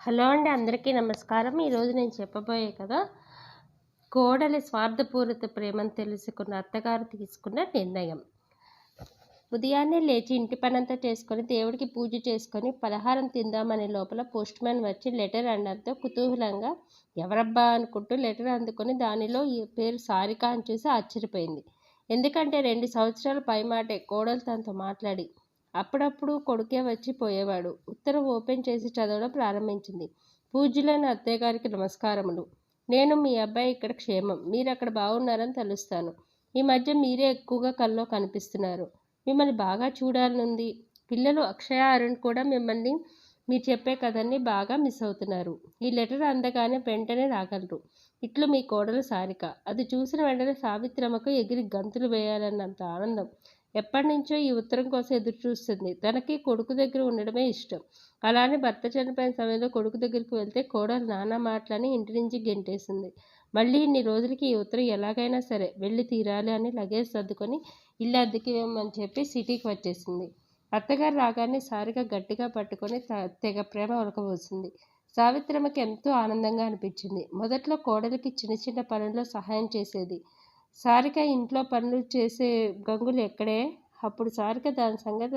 Hello అండి అందరికీ నమస్కారం. ఈరోజు నేను చెప్పబోయే కదా కోడలి స్వార్థపూరిత ప్రేమను తెలుసుకున్న అత్తగారు తీసుకున్న నిర్ణయం. ఉదయాన్నే లేచి ఇంటి పనంతా చేసుకొని దేవుడికి పూజ చేసుకొని పలహారం తిందామనే లోపల పోస్ట్ మ్యాన్ వచ్చి లెటర్ అనడంతో కుతూహలంగా ఎవరబ్బా అనుకుంటూ లెటర్ అందుకొని దానిలో ఈ పేరు సారిక అని చూసి ఆశ్చర్యపోయింది. ఎందుకంటే రెండు సంవత్సరాల పైమాటే కోడలు తనతో మాట్లాడి అప్పుడప్పుడు కొడుకే వచ్చి పోయేవాడు. ఉత్తరం ఓపెన్ చేసి చదవడం ప్రారంభించింది. పూజ్యులైన అత్తయ్యగారికి నమస్కారములు. నేను మీ అబ్బాయి ఇక్కడ క్షేమం. మీరు అక్కడ బాగున్నారని తెలుస్తాను. ఈ మధ్య మీరే ఎక్కువగా కల్లో కనిపిస్తున్నారు. మిమ్మల్ని బాగా చూడాలనుంది. పిల్లలు అక్షయ అరుణ్ కూడా మిమ్మల్ని మీరు చెప్పే కథని బాగా మిస్ అవుతున్నారు. ఈ లెటర్ అందగానే వెంటనే రాగలరు. ఇట్లు మీ కోడలు సారిక. అది చూసిన వెంటనే సావిత్రమ్మకు ఎగిరి గంతులు వేయాలన్నంత ఆనందం. ఎప్పటి నుంచో ఈ ఉత్తరం కోసం ఎదురు చూస్తుంది తనకి కొడుకు దగ్గర ఉండడమే ఇష్టం. అలానే భర్త చనిపోయిన సమయంలో కొడుకు దగ్గరికి వెళ్తే కోడలు నానా మాటలని ఇంటి నుంచి గెంటేసింది. మళ్ళీ ఇన్ని రోజులకి ఈ ఉత్తరం ఎలాగైనా సరే వెళ్ళి తీరాలి అని లగేజ్ సర్దుకొని ఇల్లు అద్దెకి ఇవ్వమని చెప్పి సిటీకి వచ్చేసింది. అత్తగారు రాగానే సారిగా గట్టిగా పట్టుకొని తెగ ప్రేమ ఉలకబోసింది సావిత్రమ్మకి ఎంతో ఆనందంగా అనిపించింది. మొదట్లో కోడలికి చిన్న చిన్న పనుల్లో సహాయం చేసేది. సారిక ఇంట్లో పనులు చేసే గంగులు ఎక్కడే? అప్పుడు సారిక దాని సంగతి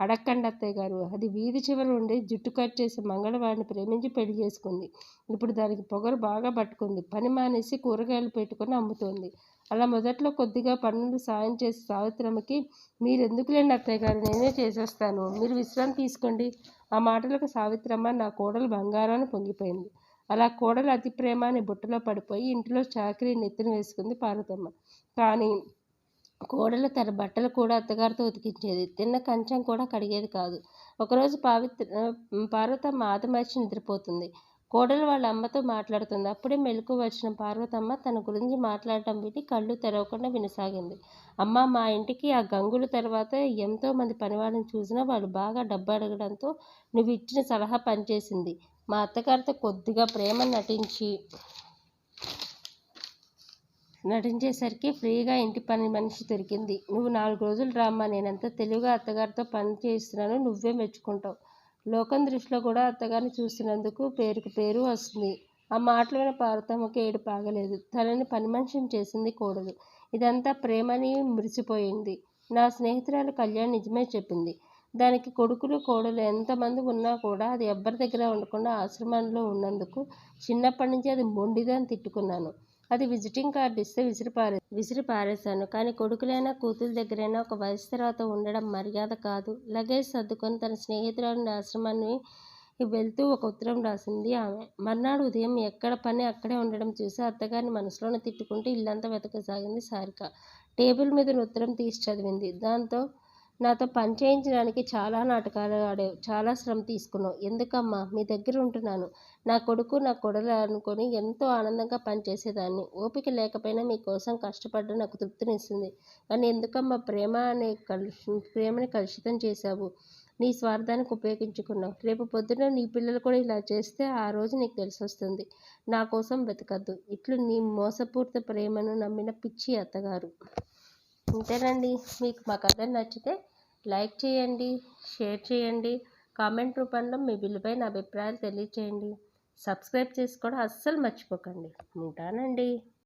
అడక్కండి అత్తయ్య గారు. అది వీధి చివరి ఉండి జుట్టు కట్ చేసి మంగళవాడిని ప్రేమించి పెళ్ళి చేసుకుంది. ఇప్పుడు దానికి పొగరు బాగా పట్టుకుంది. పని మానేసి కూరగాయలు పెట్టుకుని అమ్ముతోంది. అలా మొదట్లో కొద్దిగా పనులు సాయం చేసి సావిత్రమ్మకి మీరెందుకులేండి లేండి అత్తయ్య గారు? నేనే చేసేస్తాను. మీరు విశ్రాంతి తీసుకోండి. ఆ మాటలకు సావిత్రమ్మ నా కోడలు బంగారాన్ని పొంగిపోయింది. అలా కోడలు అతి ప్రేమ అని బుట్టలో పడిపోయి ఇంటిలో చాకరీ నెత్తిన వేసుకుంది పార్వతమ్మ. కానీ కోడలు తన బట్టలు కూడా అత్తగారితో ఉతికించేది. తిన్న కంచం కూడా కడిగేది కాదు. ఒకరోజు పావిత్ర పార్వతమ్మ ఆతమర్చి నిద్రపోతుంది. కోడలు వాళ్ళ అమ్మతో మాట్లాడుతుంది. అప్పుడే మెలకు వచ్చిన పార్వతమ్మ తన గురించి మాట్లాడటం విని కళ్ళు తెరవకుండా వినసాగింది. అమ్మ మా ఇంటికి ఆ గంగుల తర్వాత ఎంతోమంది పనివాళ్ళని చూసినా వాళ్ళు బాగా డబ్బు అడగడంతో నువ్వు ఇచ్చిన సలహా పనిచేసింది. మా అత్తగారితో కొద్దిగా ప్రేమ నటించి నటించేసరికి ఫ్రీగా ఇంటి పని మనిషి దొరికింది. నువ్వు నాలుగు రోజులు రామ్మా నేనంతా తెలివిగా అత్తగారితో పని చేస్తున్నాను నువ్వే మెచ్చుకుంటావు. లోకం దృష్టిలో కూడా అత్తగారిని చూస్తున్నందుకు పేరుకు పేరు వస్తుంది. ఆ మాటలు విన పార్వతమ్మకి ఏడు పాగలేదు. తనని పని మనిషిని చేసింది కూడదు ఇదంతా ప్రేమని మురిసిపోయింది. నా స్నేహితురాలు కళ్యాణ్ నిజమే చెప్పింది. దానికి కొడుకులు కోడలు ఎంతమంది ఉన్నా కూడా అది ఎవ్వరి దగ్గర ఉండకుండా ఆశ్రమంలో ఉన్నందుకు చిన్నప్పటి నుంచి అది మొండిదని తిట్టుకున్నాను. అది విజిటింగ్ కార్డు ఇస్తే విసిరిపారే విసిరిపారేశాను కానీ కొడుకులైనా కూతురు దగ్గరైనా ఒక వయసు తర్వాత ఉండడం మర్యాద కాదు. లగేజ్ సర్దుకొని తన స్నేహితురాలని ఆశ్రమాన్ని వెళ్తూ ఒక ఉత్తరం రాసింది ఆమె. మర్నాడు ఉదయం ఎక్కడ పని అక్కడే ఉండడం చూసి అత్తగారిని మనసులోనే తిట్టుకుంటూ ఇల్లంతా వెతకసాగింది సారిక. టేబుల్ మీద ఉత్తరం తీసి చదివింది. దాంతో నాతో పని చేయించడానికి చాలా నాటకాలు ఆడావు. చాలా శ్రమ తీసుకున్నావు. ఎందుకమ్మా? మీ దగ్గర ఉంటున్నాను. నా కొడుకు నా కొడలు అనుకొని ఎంతో ఆనందంగా పనిచేసేదాన్ని ఓపిక లేకపోయినా మీకోసం కష్టపడ్డ నాకు తృప్తినిస్తుంది. కానీ ఎందుకమ్మా? ప్రేమ అనే కలుషి ప్రేమని కలుషితం చేశావు. నీ స్వార్థానికి ఉపయోగించుకున్నావు. రేపు పొద్దున నీ పిల్లలు కూడా ఇలా చేస్తే ఆ రోజు నీకు తెలిసి వస్తుంది నా కోసం బతకద్దు. ఇట్లు నీ మోసపూరిత ప్రేమను నమ్మిన పిచ్చి అత్తగారు. ఇంతేనండి మీకు మా కథ నచ్చితే లైక్ చేయండి షేర్ చేయండి కామెంట్ రూపంలో మీ విలువైన అభిప్రాయాలు తెలియచేయండి. సబ్స్క్రైబ్ చేసుకోవడం అస్సలు మర్చిపోకండి. ఉంటానండి.